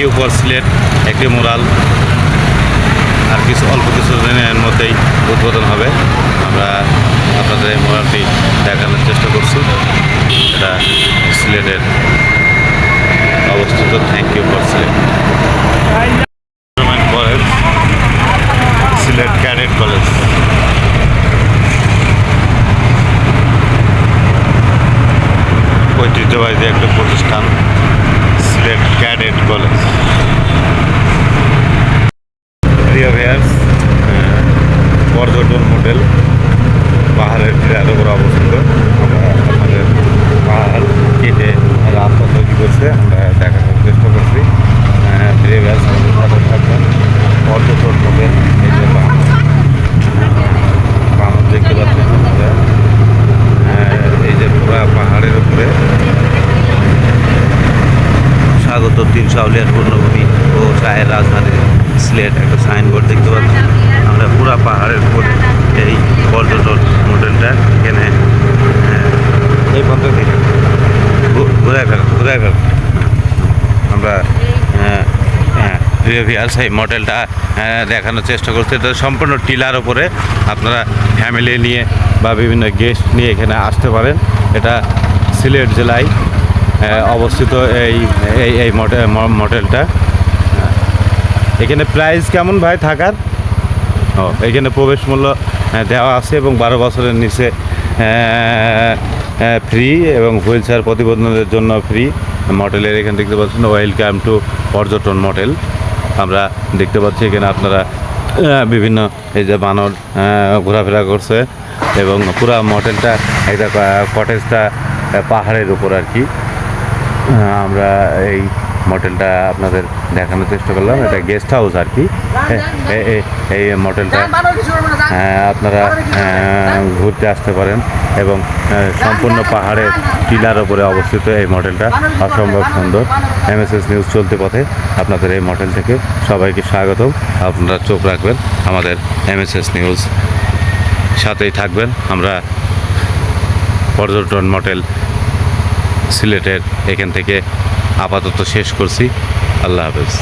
You for Sylhet একটি moral আর কিছু, অল্প কিছু দিনের মধ্যেই উদ্বোধন হবে। আমরা আপনাদের এই মোরালটি দেখানোর চেষ্টা করছি। এটা সিলেটের অবস্থিত। Thank you for Sylhet college Sylhet college ঐতিহ্যবাহী একটি প্রতিষ্ঠান। ক্যাডেট কলেজ প্রিয় ভিয়ার্স পর্যটন হোটেল, পাহাড়ের টিলার উপর অবস্থিত। আমরা আমাদের পাহাড় তৈরি করছে আমরা দেখানোর চেষ্টা করছি আহ, প্রিয় ভিয়ার্স আমাদের সাথে থাকবেন পর্যটন হোটেল এই যে বাম বাম দেখতে পাচ্ছেন আপনারা আহ, এই যে পুরা পাহাড়ের উপরে স্বাগত, তিন সাউলিয়ার পূর্ণভূমি ও চায়ের রাজধানী সিলেট, একটা সাইনবোর্ড দেখতে পাচ্ছি। আমরা পুরা পাহাড়ের উপর এই পর্যটন হোটেলটা এখানে এই পর্যন্ত ঘুরে ফেল ঘুরে ফেল আমরা হ্যাঁ ভিউয়ার্স এই মডেলটা দেখানোর চেষ্টা করছি। এটা সম্পূর্ণ টিলার ওপরে আপনারা ফ্যামিলি নিয়ে বা বিভিন্ন গেস্ট নিয়ে এখানে আসতে পারেন। এটা সিলেট জেলায় অবস্থিত এই এই এই মডেল মডেলটা। এখানে প্রাইস কেমন ভাই থাকার? ও, এখানে প্রবেশ মূল্য দেওয়া আছে এবং বারো বছরের নিচে ফ্রি এবং হুইল চেয়ার প্রতিবন্ধনের জন্য ফ্রি মডেলের। এখানে দেখতে পাচ্ছেন ওয়েলকাম টু পর্যটন মডেল। আমরা দেখতে পাচ্ছি এখানে আপনারা বিভিন্ন এই যে বানর ঘোরাফেরা করছে এবং পুরা মডেলটা একটা কটেজটা পাহাড়ের উপর আর কি। আমরা এই মডেলটা আপনাদের দেখানোর চেষ্টা করলাম। এটা গেস্ট হাউস আর কি। এই মডেলটা হ্যাঁ, আপনারা ঘুরতে আসতে পারেন এবং সম্পূর্ণ পাহাড়ের টিলার ওপরে অবস্থিত এই মডেলটা অসম্ভব সুন্দর। এমএসএস নিউজ চলতে পথে আপনাদের এই মডেল থেকে সবাইকে স্বাগতম। আপনারা চোখ রাখবেন আমাদের এমএসএস নিউজ সাথেই থাকবেন। আমরা পর্যটন মডেল সিলেটের এখান থেকে আপাতত শেষ করছি। আল্লাহ হাফেজ।